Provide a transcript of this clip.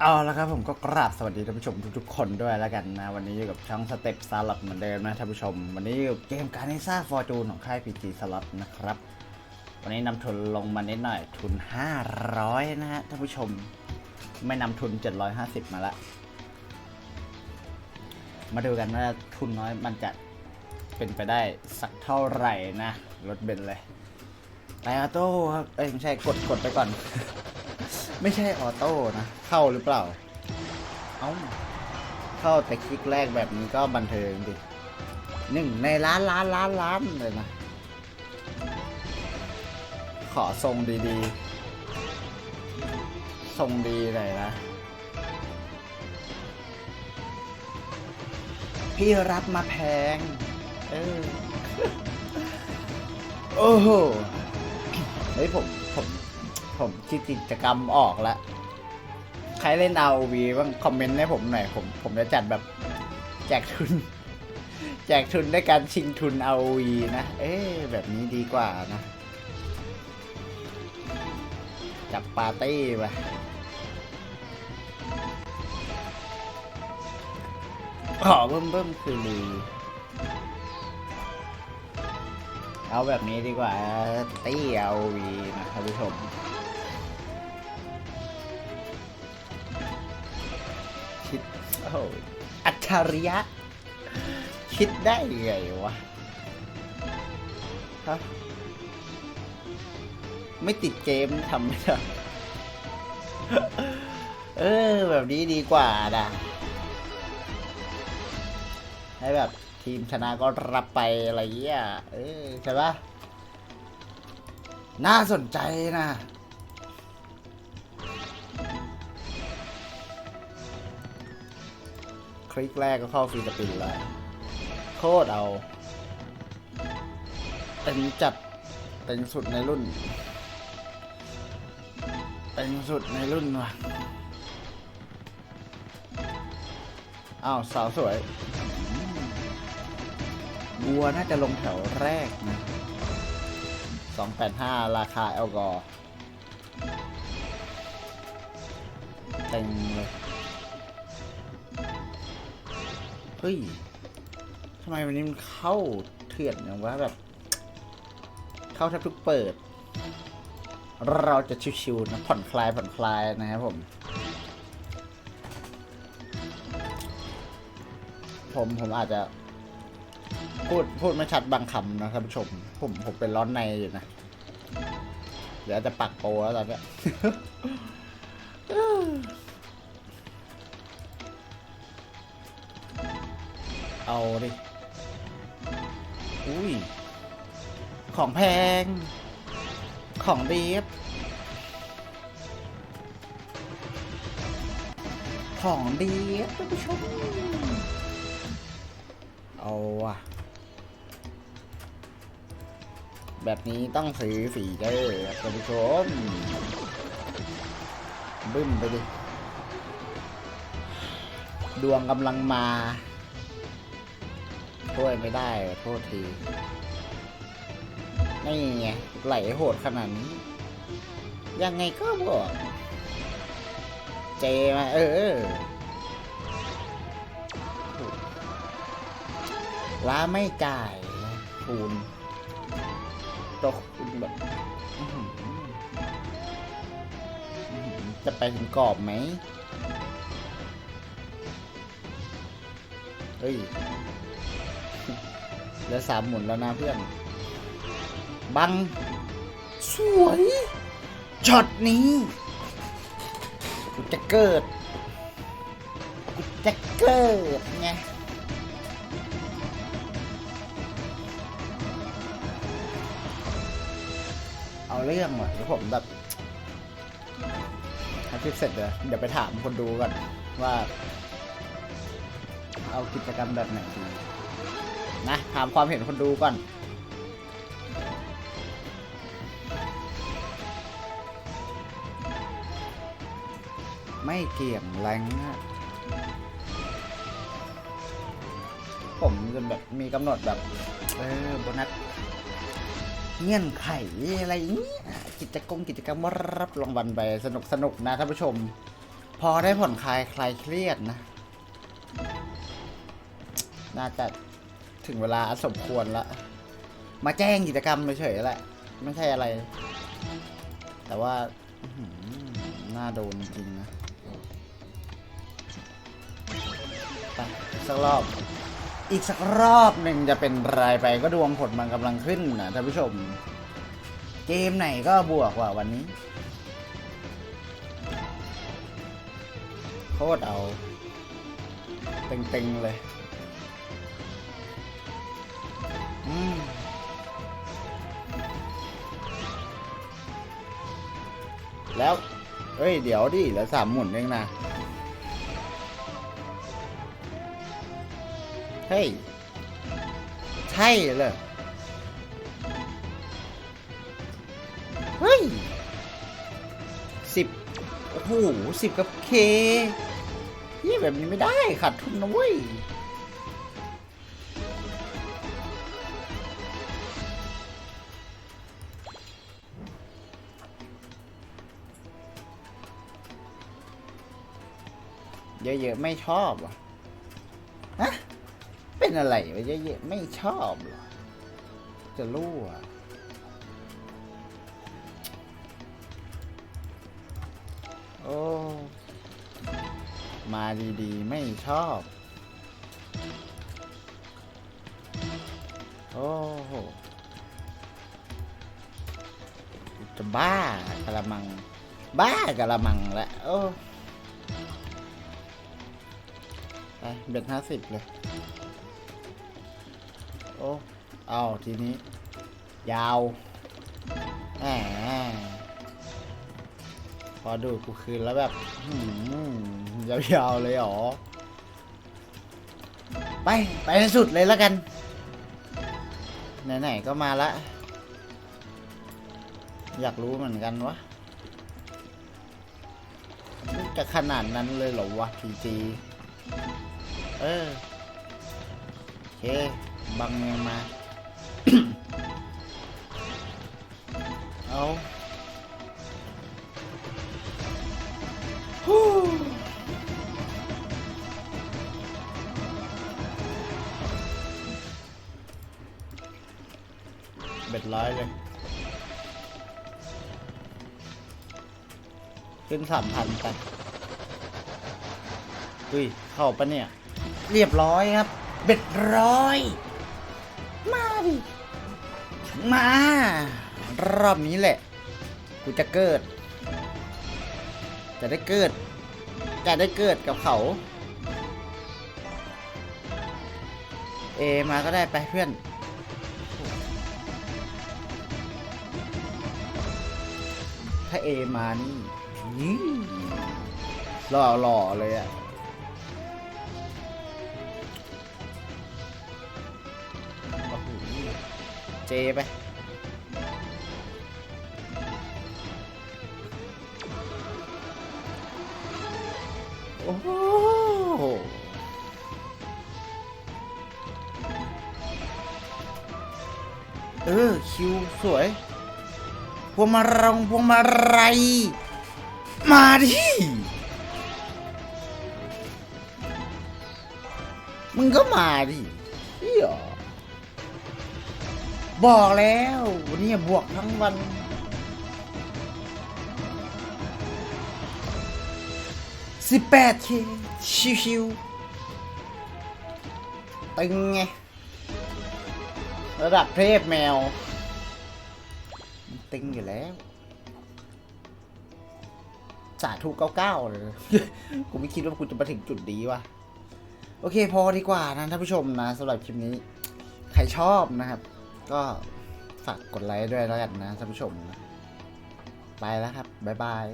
เอาละครับผมก็กราบสวัสดีท่านผู้ชมทุกๆคนด้วยแล้วกันนะ วันนี้อยู่กับช่องสเต็ปสลับเหมือนเดิมนะท่านผู้ชม วันนี้อยู่เกมการเนซ่าฟอร์จูนของค่าย PG สลับนะครับ วันนี้นำทุนลงมานิดหน่อยทุน 500 นะฮะท่านผู้ชมไม่นำทุน 750 มาละ มาดูกันว่าทุนน้อยมันจะเป็นไปได้สักเท่าไหร่นะรถเบนเลยไปออโต้ครับเอ้ยไม่ใช่กดกดไปก่อน ไม่ใช่ออโต้นะ เข้าหรือเปล่า เอ้า เข้าแต่คลิกแรกแบบนี้ก็บันเทิงดิหนึ่งในล้านล้านล้านล้านเลยนะ ขอทรงดีๆ ทรงดีหน่อยนะ พี่รับมาแพง เออ โอ้โหเฮ้ยผม ผมคิดกิจกรรมออกล้วใครเล่น ROV บ้างคอมเมนต์ให้ผมหน่อยผมผมจะจัดแบบแจกทุน แจกทุนด้วยการชิงทุน ROV นะ เอ๊แบบนี้ดีกว่านะจับปาร์ตี้ไปขอเบิ่มเบิ่มคือรีเอาแบบนี้ดีกว่าตี้ ROV นะท่านผู้ชม อัจฉริยะ คิดได้ไงวะ ฮะ ไม่ติดเกมทำไม่ได้เออ แบบนี้ดีกว่านะให้แบบทีมชนะก็รับไปอะไรเงี้ย เออ ใช่ปะน่าสนใจนะ ลิกแรกก็เข้าฟรีสปินแล้วโคตรเอาเต็มจัดเต็มสุดในรุ่นเต็มสุดในรุ่นว่ะอ้าวสาวสวยบัวน่าจะลงแถวแรกนะ285 ราคาแอลกอเต็มเลย ฮ้ยทำไมวันนี้มันเข้าเถื่อนอย่างว่าแบบ เข้าแทบทุกเปิด เราจะชิวๆนะผ่อนคลายผ่อนคลายนะครับผม ผมผมอาจจะพูดพูดไม่ชัดบางคำนะท่านผู้ชม ผมผมเป็นร้อนในอยู่นะ เดี๋ยวจะปักโปแล้วตอนเนี้ย เอาดิอุ้ย ของแพง ของดีฟของดีฟท่านผู้ชม เอาว่ะ แบบนี้ต้องซื้อฝีเดอท่านผู้ชม บึ้มไปดิ ดวงกำลังมา ช่วยไม่ได้โทษทีนี่ไงไหลโหดขนาดนี้ ยังไงก็บวกเจมาเออล้าไม่จ่ายคูณตกคูณแบบจะไปถึงกรอบไหมเฮ้ย เหลือสามหมุนแล้วนะเพื่อน บัง สวยช็อตนี้กูจะเกิดกูจะเกิดไงเอาเรื่องว่ะเดี๋ยวผมแบบทำคลิปเสร็จเดี๋ยวเดี๋ยวไปถามคนดูก่อนว่า เอากิจกรรมแบบไหนดี นะถามความเห็นคนดูก่อน ไม่เกี่ยงแรงอะผมจะแบบมีกำหนดแบบ เออโบนัสเงื่อนไขอะไรอย่างงี้กิจกรรมกิจกรรมรับรางวัลไปสนุกสนุกนะท่านผู้ชม พอได้ผ่อนคลายคลายเครียดนะ น่าจะ ถึงเวลาสมควรละ มาแจ้งกิจกรรมเฉยๆแหละ ไม่ใช่อะไร แต่ว่าหน่าโดนจริงนะไปสักรอบ อีกสักรอบหนึ่งจะเป็นรายไปก็ดวงผลมันกำลังขึ้นนะท่านผู้ชม เกมไหนก็บวกว่าวันนี้ โคตรเอา เต็งๆเลย แล้วเฮ้ย เดี๋ยวดิเหลือสามหมุนเองนะ เฮ้ย ใช่เลยเฮ้ยสิบโอ้โหสิบกับเคนี่แบบนี้ไม่ได้ขาดทุนนะเว้ย เยอะๆไม่ชอบเหรอะฮะเป็นอะไรวะเยอะๆไม่ชอบเหรอจะรู้อะโอ้มาดีๆ ไม่ชอบ โอ้โหจะบ้ากะละมัง บ้ากะละมังแหละโอ้ เบ็ดห้าสิบเลย โอ้เอาทีนี้ ยาวแหมพอดูกูคืนแล้วแบบหืมยาวๆเลยเหรอ ไป ไปให้สุดเลยแล้วกัน ไหน ๆ ก็มาละ อยากรู้เหมือนกันวะจะขนาดนั้นเลยเหรอวะพีจี เออโอเค บังเงมา เอาฮู้เบ็ดร้อยเลย ขึ้นสามพันไป อุ้ย เข้าปะเนี่ย เรียบร้อยครับ เบ็ดร้อย มาดิ มา รอบนี้แหละ กูจะเกิด จะได้เกิด จะได้เกิดกับเขา เอมาก็ได้ไปเพื่อนถ้าเอมานี่หล่อหล่อๆเลยอะ เจไป โอ้โหเออ คิวสวยพวงมารงพวงมาลัยมาดิ มึงก็มาดิ บอกแล้ววันนี้บวกทั้งวัน สิบแปดเคชิวๆตึงไง ระดับเทพแมว ตึงอยู่แล้วสาธุเก้าเก้าเลย กูไม่คิดว่ากูจะมาถึงจุดนี้ว่ะ โอเคพอดีกว่านะท่านผู้ชมนะสำหรับคลิปนี้ ใครชอบนะครับ ก็ฝากกดไลค์ด้วยแล้วกันนะท่านผู้ชม ไปแล้วครับ บ๊ายบาย